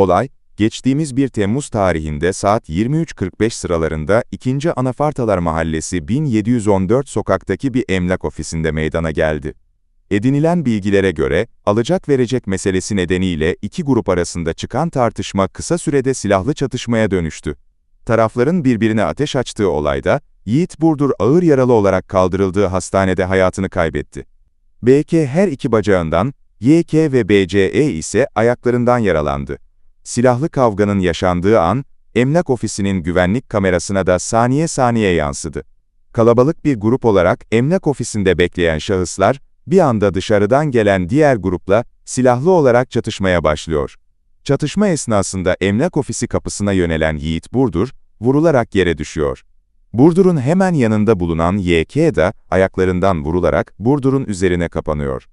Olay, geçtiğimiz 1 Temmuz tarihinde saat 23.45 sıralarında 2. Anafartalar Mahallesi 1714 sokaktaki bir emlak ofisinde meydana geldi. Edinilen bilgilere göre, alacak verecek meselesi nedeniyle iki grup arasında çıkan tartışma kısa sürede silahlı çatışmaya dönüştü. Tarafların birbirine ateş açtığı olayda, Yiğit Burdur ağır yaralı olarak kaldırıldığı hastanede hayatını kaybetti. BK her iki bacağından, YK ve BCE ise ayaklarından yaralandı. Silahlı kavganın yaşandığı an, emlak ofisinin güvenlik kamerasına da saniye saniye yansıdı. Kalabalık bir grup olarak emlak ofisinde bekleyen şahıslar, bir anda dışarıdan gelen diğer grupla silahlı olarak çatışmaya başlıyor. Çatışma esnasında emlak ofisi kapısına yönelen Yiğit Burdur, vurularak yere düşüyor. Burdur'un hemen yanında bulunan YK da ayaklarından vurularak Burdur'un üzerine kapanıyor.